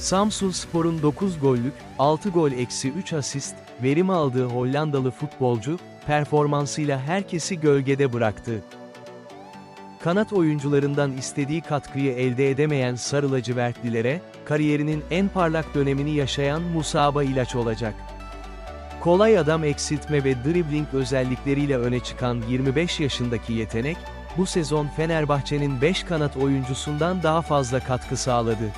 Samsun Spor'un 9 gollük, 6 gol eksi 3 asist, verim aldığı Hollandalı futbolcu, performansıyla herkesi gölgede bıraktı. Kanat oyuncularından istediği katkıyı elde edemeyen Sarı lacivertlilere, kariyerinin en parlak dönemini yaşayan Musaba ilaç olacak. Kolay adam eksiltme ve dribbling özellikleriyle öne çıkan 25 yaşındaki yetenek, bu sezon Fenerbahçe'nin 5 kanat oyuncusundan daha fazla katkı sağladı.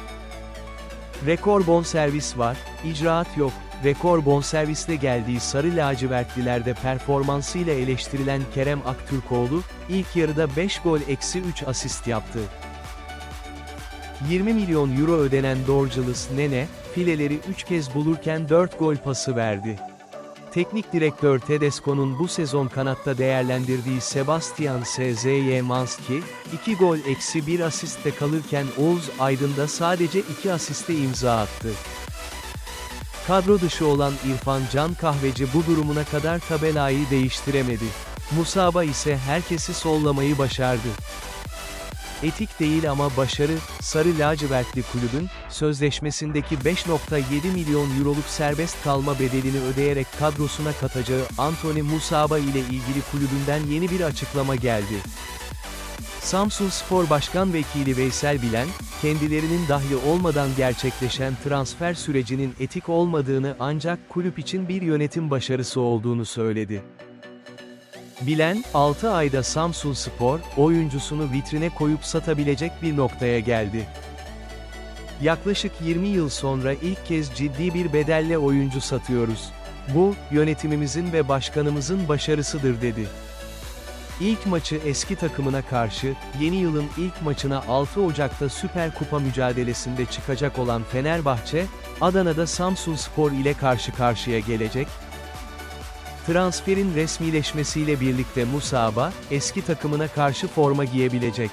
Rekor bonservis var, icraat yok. Rekor bonservisle geldiği Sarı lacivertlilerde performansıyla eleştirilen Kerem Aktürkoğlu, ilk yarıda 5 gol eksi 3 asist yaptı. 20 milyon euro ödenen Dorcalis Nene, fileleri 3 kez bulurken 4 gol pası verdi. Teknik direktör Tedesco'nun bu sezon kanatta değerlendirdiği Sebastian SZY Manski, 2 gol eksi 1 asistte kalırken Oğuz Aydın'da sadece 2 asiste imza attı. Kadro dışı olan İrfan Can Kahveci bu durumuna kadar tabelayı değiştiremedi. Musaba ise herkesi sollamayı başardı. Etik değil ama başarı, Sarı Lacivertli kulübün, sözleşmesindeki 5.7 milyon euroluk serbest kalma bedelini ödeyerek kadrosuna katacağı Anthony Musaba ile ilgili kulübünden yeni bir açıklama geldi. Samsun Spor Başkan Vekili Veysel Bilen, kendilerinin dahli olmadan gerçekleşen transfer sürecinin etik olmadığını ancak kulüp için bir yönetim başarısı olduğunu söyledi. Bilen, 6 ayda Samsun Spor, oyuncusunu vitrine koyup satabilecek bir noktaya geldi. Yaklaşık 20 yıl sonra ilk kez ciddi bir bedelle oyuncu satıyoruz. Bu, yönetimimizin ve başkanımızın başarısıdır dedi. İlk maçı eski takımına karşı, yeni yılın ilk maçına 6 Ocak'ta Süper Kupa mücadelesinde çıkacak olan Fenerbahçe, Adana'da Samsun Spor ile karşı karşıya gelecek, Transferin resmileşmesiyle birlikte Musaba, eski takımına karşı forma giyebilecek.